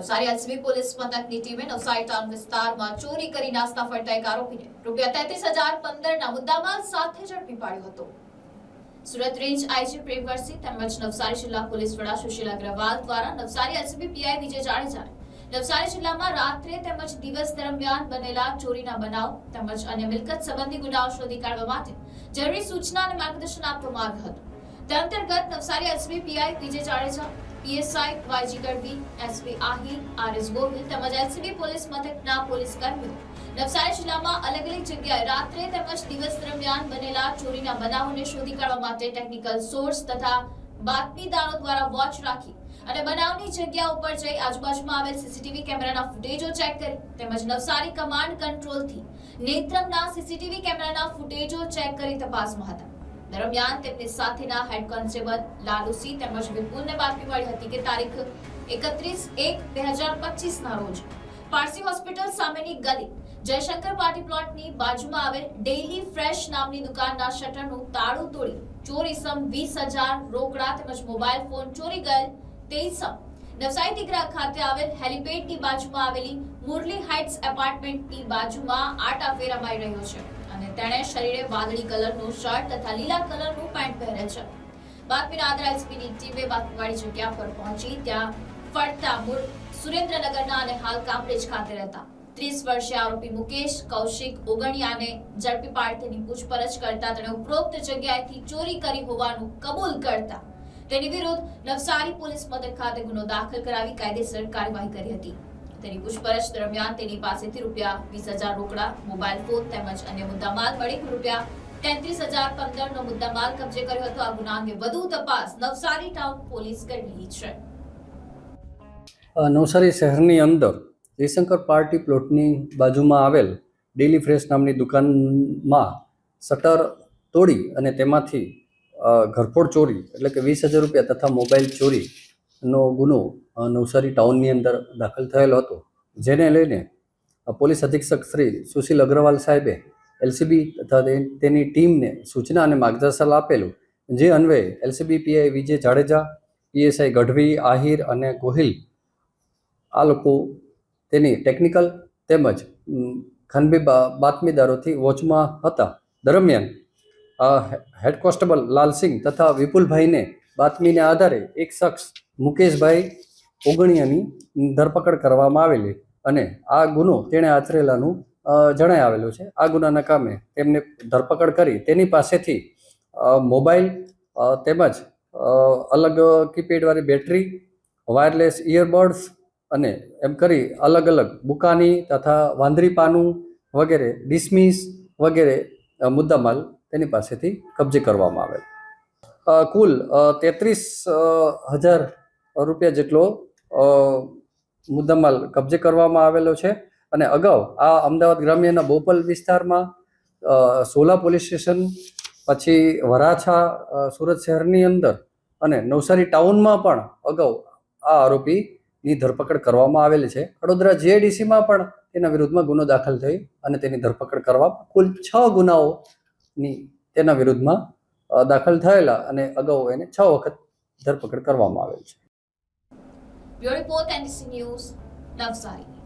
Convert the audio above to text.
Navsari LCB police મથકની ટીમે Navsari town વિસ્તારમાં ચોરી કરી નાસ્તા ફરતા એક આરોપીને રૂપિયા તેત્રીસ હજાર પંદરના મુદ્દામાં સાથે ઝડપી પાડ્યો હતો. સુરત રેન્જ આઈજી પ્રેમવરસિંહ તેમજ નવસારી જિલ્લા પોલીસ વડા સુશીલ અગ્રવાલ દ્વારા નવસારી એલસીબી પીઆઈ વિજય જાડેજાને નવસારી જિલ્લામાં રાત્રે તેમજ દિવસ દરમિયાન બનેલા ચોરીના બનાવ તેમજ અન્ય મિલકત સંબંધી ગુનાઓ શોધી કાઢવા માટે જરૂરી સૂચના અને માર્ગદર્શન આપવામાં આવ્યું હતું. તે અંતર્ગત Navsari SP PI Vijay Jadeja PSI, YG Gadhvi, SP Ahir, RS Gohil તેમજ એલસીબી પોલીસ મથકના પોલીસ કર્મીઓ. નવસારી જિલ્લામાં અલગ અલગ જગ્યાએ રાત્રે તેમજ દિવસ દરમિયાન બનેલા ચોરીના બનાવોને શોધી કાઢવા માટે ટેકનિકલ સોર્સ તથા બાતમીદારો દ્વારા વોચ રાખી અને બનાવની જગ્યા ઉપર જઈ આજુબાજુમાં આવેલ સીસીટીવી કેમેરાના ફૂટેજો ચેક કરી તેમજ નવસારી કમાન્ડ કંટ્રોલથી નેત્રમના સીસીટીવી કેમેરાના ફૂટેજો ચેક કરી તપાસમાં હતા. દરમિયાન તેમની સાથેના હેડ કોન્સ્ટેબલ લાલુસી તેમજ વિપુલને બાતમી મળી હતી કે તારીખ એકત્રીસ એક બે હજાર પચીસના રોજ પારસી હોસ્પિટલ સામેની ગલી જયશંકર પાર્ટી પ્લોટની બાજુમાં આવેલ ડેઇલી ફ્રેશ નામની દુકાનના શટરનું તાળું તોડી ચોર ઇસમ વીસ હજાર રોકડા તેમજ મોબાઈલ ફોન ચોરી ગયેલ તે ઇસમ નવસારી દીકરા ખાતે આવેલ હેલિપેડની બાજુમાં આવેલી મુરલી હાઇટ્સ એપાર્ટમેન્ટની બાજુમાં આટા ફેરમાઈ રહ્યો છે. અને તેણે શરીરે વાદળી કલરનું શર્ટ તથા લીલા કલરનું પેન્ટ પહેરે છે. બાતમીના આધારે એસપીની ટીમે બાતમીવાળી જગ્યા પર પહોંચી ત્યાં ફરતા મૂળ સુરેન્દ્રનગરના અને હાલ કામરેજ ખાતે રહેતા ત્રીસ વર્ષીય આરોપી મુકેશ, કૌશિક ઓગણિયાને ઝડપી પાડતીની તેની પૂછપરછ કરતા તેણે ઉપરોક્ત જગ્યાએથી ચોરી કરી હોવાનું કબૂલ કરતા તેની વિરુદ્ધ નવસારી પોલીસ મથક ખાતે ગુનો દાખલ કરાવી કાયદેસર કાર્યવાહી કરી હતી. તેની પૂછપરછ દરમિયાન તેની પાસેથી રૂપિયા વીસ હજાર રોકડા, મોબાઈલ ફોન તેમજ અન્ય મુદ્દામાલ મળી. રૂપિયા તેત્રીસ હજાર મુદ્દા મુદ્દામાલ કબજે કર્યો હતો. આ ગુના અંગે વધુ તપાસ નવસારી ટાઉન પોલીસ કરી રહી છે નવસારી શહેરની અંદર જયશંકર પાર્ટી પ્લોટની બાજુમાં આવેલ ડેલી ફ્રેશ નામની દુકાનમાં શટર તોડી અને તેમાંથી ઘરફોડ ચોરી એટલે કે વીસ હજાર રૂપિયા તથા મોબાઈલ ચોરીનો ગુનો નવસારી ટાઉનની અંદર દાખલ થયેલો હતો. જેને લઈને પોલીસ અધિક્ષક શ્રી સુશીલ અગ્રવાલ સાહેબે એલસીબી તથા તેની ટીમને સૂચના અને માર્ગદર્શન આપેલું, જે અન્વયે LCB PI Vijay Jadeja, PSI Gadhvi, Ahir અને ગોહિલ, આ લોકો તેની ટેકનિકલ તેમજ ખાનગી બાતમીદારોથી વોચમાં હતા. દરમિયાન હેડ કોન્સ્ટેબલ લાલસિંહ તથા વિપુલભાઈને બાતમીને આધારે એક શખ્સ મુકેશભાઈ ઓગણિયાની ધરપકડ કરવામાં આવેલી અને આ ગુનો તેણે આચરેલાનું જણાય આવેલું છે. આ ગુનાના કામે તેમને ધરપકડ કરી તેની પાસેથી મોબાઈલ તેમજ અલગ કીપેડવાળી બેટરી, વાયરલેસ ઇયરબડ્સ અને એમ કરી અલગ અલગ બુકાની તથા વાંદરી પાનું વગેરે, ડિસમિસ વગેરે મુદ્દામાલ તેની પાસેથી કબજે કરવામાં આવેલ. કુલ તેત્રીસ હજાર રૂપિયા જેટલો મુદ્દામાલ કબજે કરવામાં આવેલો છે. અને અગાઉ આ અમદાવાદ ગ્રામ્યના બોપલ વિસ્તારમાં સોલા પોલીસ સ્ટેશન, પછી વરાછા સુરત શહેરની અંદર અને નવસારી ટાઉનમાં પણ અગાઉ આ આરોપીની ધરપકડ કરવામાં આવેલી છે. વડોદરા જીઆઈડીસીમાં પણ તેના વિરુદ્ધમાં ગુનો દાખલ થઈ અને તેની ધરપકડ કરવા કુલ છ ગુનાઓની તેના વિરુદ્ધમાં દાખલ થયેલા અને અગાઉ એને છ વખત ધરપકડ કરવામાં આવેલ છે. Bureau report NDC news Navsari